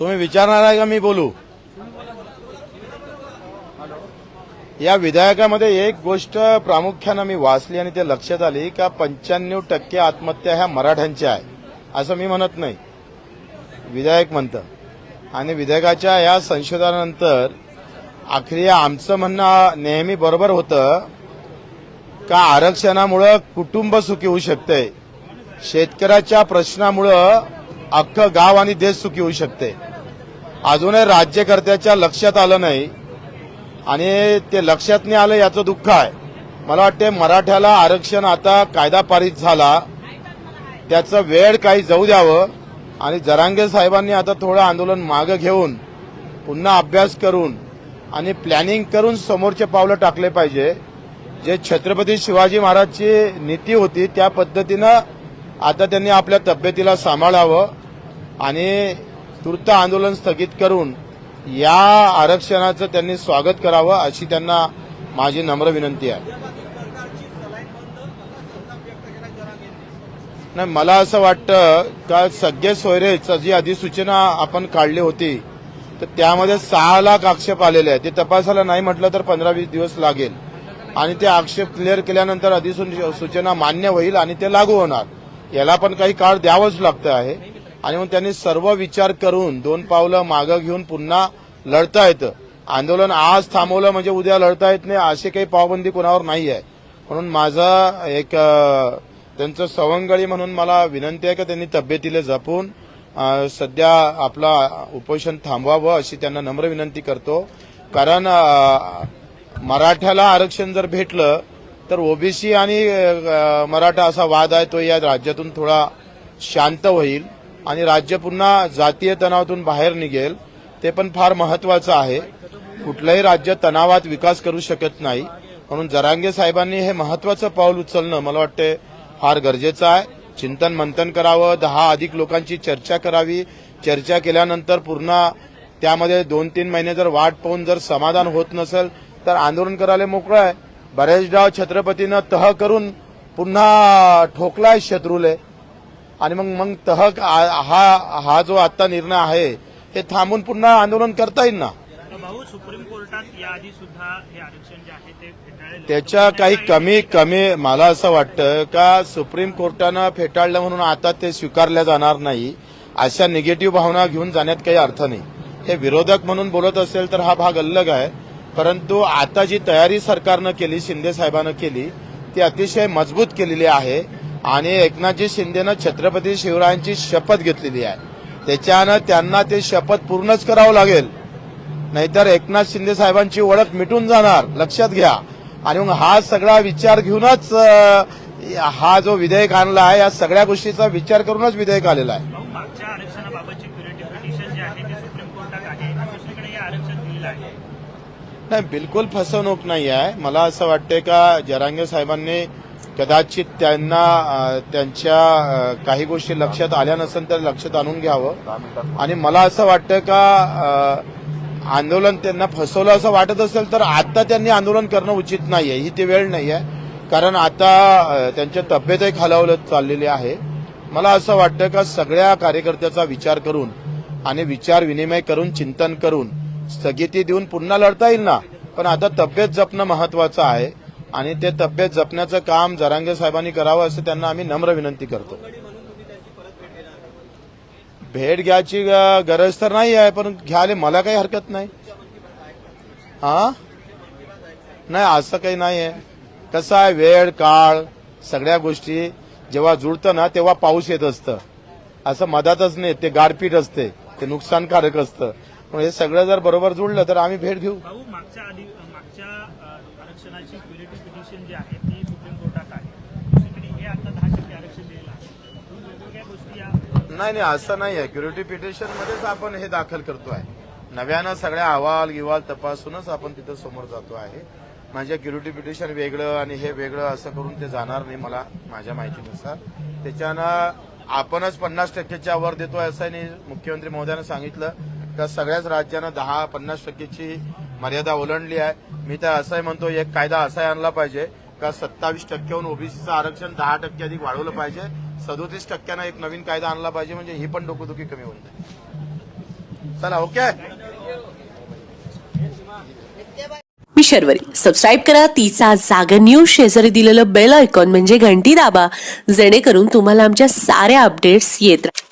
तुम्ही विचारणार आहे का मी बोलू? या विधेयकामध्ये एक गोष्ट प्रामुख्यानं मी वाचली आणि ते लक्षात आली का पंच्याण्णव टक्के आत्महत्या ह्या मराठ्यांच्या आहे असं मी म्हणत नाही. विधेयक म्हणतं. आणि विधेयकाच्या या संशोधनानंतर आखरी आमचं म्हणणं नेहमी बरोबर होतं का आरक्षणामुळं कुटुंब सुखी होऊ शकतंय? शेतकऱ्याच्या प्रश्नामुळं अख्खं गाव आणि देश सुखी होऊ शकते. अजूनही राज्यकर्त्याच्या लक्षात आलं नाही. आणि ते लक्षात नाही आलं याचं दुःख आहे. मला वाटते मराठ्याला आरक्षण आता कायदा पारित झाला. त्याचं वेळ काही जाऊ द्यावं. आणि जरांगे साहेबांनी आता थोडं आंदोलन मागं घेऊन पुन्हा अभ्यास करून आणि प्लॅनिंग करून समोरचे पावलं टाकले पाहिजे. जे छत्रपती शिवाजी महाराजची नीती होती त्या पद्धतीनं आता त्यांनी आपल्या तब्येतीला सांभाळावं. आणि तूर्त आंदोलन स्थगित करून या आरक्षणाचं त्यांनी स्वागत करावं अशी त्यांना माझी नम्र विनंती आहे. नाही मला असं वाटतं का सगळे सोयरेच जी अधिसूचना आपण काढली होती तर त्यामध्ये सहा लाख आक्षेप आलेले आहेत. ते तपासायला नाही म्हटलं तर पंधरा वीस दिवस लागेल. आणि ते आक्षेप क्लिअर केल्यानंतर अधिसूचना मान्य होईल आणि ते लागू होणार. याला पण काही काळ द्यावंच लागतं आहे. आणि मग त्यांनी सर्व विचार करून दोन पावलं मागं घेऊन पुन्हा लढता येतं आंदोलन आज थांबवलं म्हणजे उद्या लढता येत नाही अशी काही पावबंदी कोणावर नाही आहे. म्हणून माझा एक त्यांचं सवंगळी म्हणून मला विनंती आहे की त्यांनी तब्येतीला जपून सध्या आपला उपोषण थांबवावं अशी त्यांना नम्र विनंती करतो. कारण मराठ्याला आरक्षण जर भेटलं तर ओबीसी आणि मराठा असा वाद आहे तो या राज्यातून थोडा शांत होईल. आणि राज्य पुन्हा जातीय तणावातून बाहेर निघेल ते पण फार महत्वाचं आहे. कुठलंही राज्य तणावात विकास करू शकत नाही. म्हणून जरांगे साहेबांनी हे महत्वाचं पाऊल उचलणं मला वाटते फार गरजेचं आहे. चिंतन मंथन करावं दहा अधिक लोकांची चर्चा करावी. चर्चा केल्यानंतर पूर्ण त्यामध्ये दोन तीन महिने जर वाट पाहून जर समाधान होत नसेल तर आंदोलन करायला मोकळं आहे. बरेचदा छत्रपतीनं तह करून पुन्हा ठोकलाय शत्रूले. आणि मग मग तह आ- हा हा जो आता निर्णय आहे हे थांबून पुन्हा आंदोलन करता येईल ना? भाऊ सुप्रीम कोर्टात याआधी सुद्धा हे आरक्षण जे आहे ते त्याच्या काही कमी कमी मला असं वाटतं का सुप्रीम कोर्टानं फेटाळलं म्हणून आता ते स्वीकारल्या जाणार नाही अशा निगेटिव्ह भावना घेऊन जाण्यात काही अर्थ नाही. हे विरोधक म्हणून बोलत असेल तर हा भाग अलग आहे परंतु आता जी तयारी सरकारनं केली शिंदे साहेबांनं केली ती अतिशय मजबूत केलेली आहे. आणि एकनाथजी शिंदेनं छत्रपती शिवरायांची शपथ घेतलेली आहे. त्याच्यानं त्यांना ते शपथ पूर्णच करावं लागेल. नाहीतर एकनाथ शिंदे साहेबांची ओळख मिटून जाणार. लक्षात घ्या. आणि मग हा सगळा विचार घेऊनच हा जो विधेयक आणला आहे या सगळ्या गोष्टीचा विचार करूनच विधेयक आलेला आहे. नाही बिलकुल फसवणूक नाही आहे. मला असं वाटते का जरांगे साहेबांनी कदाचित त्यांना त्यांच्या काही गोष्टी लक्षात आल्या नसेल तर लक्षात आणून घ्यावं. आणि मला असं वाटतं का आंदोलन त्यांना फसवलं असं वाटत असेल तर आता त्यांनी आंदोलन करणं उचित नाहीये. ही ती वेळ नाहीये. कारण आता त्यांच्या तब्येतही खालावलं चाललेली आहे. मला असं वाटतं का सगळ्या कार्यकर्त्याचा विचार करून आणि विचार विनिमय करून चिंतन करून स्थगिती देऊन पुन्हा लढता येईल ना? पण आता तब्येत जपणं महत्वाचं आहे. आणि ते तब्येत जपण्याचं काम जरांगे साहेबांनी करावं असं त्यांना आम्ही नम्र विनंती करतो. भेट घ्यायची ग- गरज तर नाही आहे पण घ्यायला मला काही हरकत नाही. हा नाही असं काही नाही आहे. कसं आहे वेळ काळ सगळ्या गोष्टी जेव्हा जुळतं ना तेव्हा पाऊस येत असतं. असं मधातच नाही ते गारपीट असते ते नुकसानकारक असतं. हे सगळं जर बरोबर जुळलं तर आम्ही भेट घेऊ. भाऊ मागच्या आधी मागच्या आरक्षणाची क्युरेटिव्ह पिटिशन जी आहे ती सुप्रीम कोर्टात आहे. दुसरीकडे हे आता दहा टक्के आरक्षण दिलेलं आहे. दोन वेगवेगळ्या गोष्टी या नाही नाही असं नाही आहे. क्युरिटी पिटिशन मध्येच आपण हे दाखल करतो आहे. नव्यानं सगळ्या अहवाल गिवाल तपासूनच आपण तिथं समोर जातो आहे. माझ्या क्युरिटी पिटिशन वेगळं आणि हे वेगळं असं करून ते जाणार नाही मला माझ्या माहितीनुसार. त्याच्यानं आपणच पन्नास टक्केच्या वर देतोय असं मुख्यमंत्री महोदयानं सांगितलं. का सगळ्याच राज्यानं दहा पन्नास टक्केची मर्यादा ओलांडली आहे. मी तर असंही म्हणतो एक कायदा असाही आणला पाहिजे का सत्तावीस टक्क्याहून ओबीसीचं आरक्षण दहा टक्के अधिक वाढवलं पाहिजे. सदोतीस टक्क्यानं एक नवीन कायदा आणला पाहिजे म्हणजे ही पण डोकोदुखी कमी होऊन जाईल. चला ओके? मी शर्वरी. सबस्क्राईब करा तिचा जागर न्यूज शेजारी दिलेलं बेल आयकॉन म्हणजे घंटी दाबा. जेणेकरून तुम्हाला आमच्या साऱ्या अपडेट्स येत राहतील